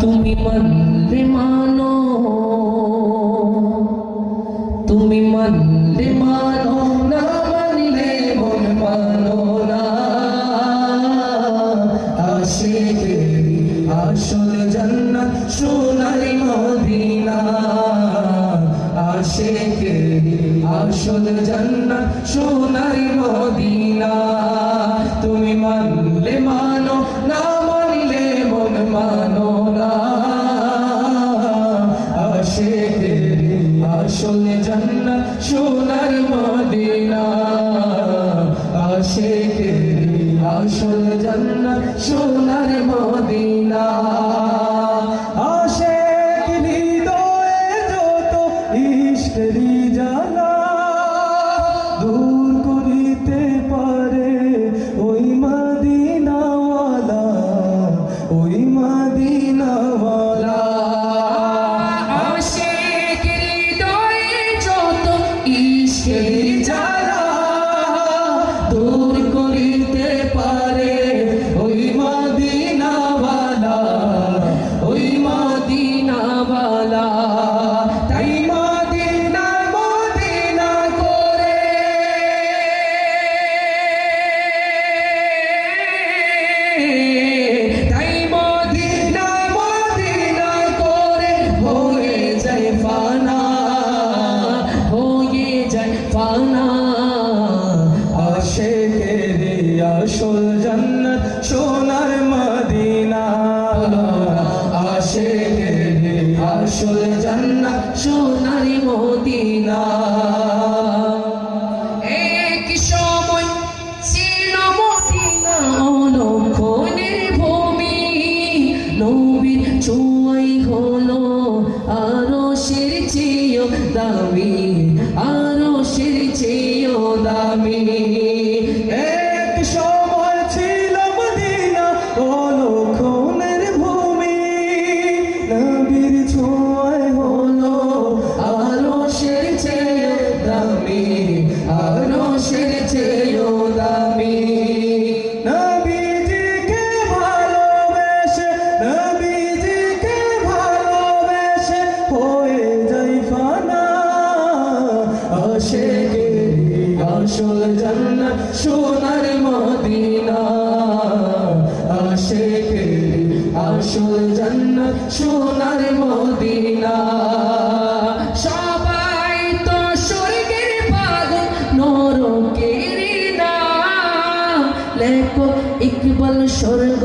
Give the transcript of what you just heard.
তুমি মানলে মানো, তুমি মানলে মানো, না মানলে মন মানো না। আশিকে আসল জান্নাত সোনার মদিনা। সোনার মদিনা। তুমি মানলে মানো আসল জান্নাত সোনার মদিনা। আশিকে আসলে জান্নাত সোনার মদিনা। আশেক হৃদয়ে যত ইশকেরি জানা ফানা আশেকের আসল জান্নাত সোনার মদিনা। আশেকের আসল জান্নাত সোনার মদিনা। চুয়াই হলো আরও সের দামি। আসল জান্নাত, সোনার মদিনা। আশেকে আসল জান্নাত, সোনার মদিনা। সবাই তো স্বর্গের পাগল, নরকের লেখো, ইকবাল স্বর্গ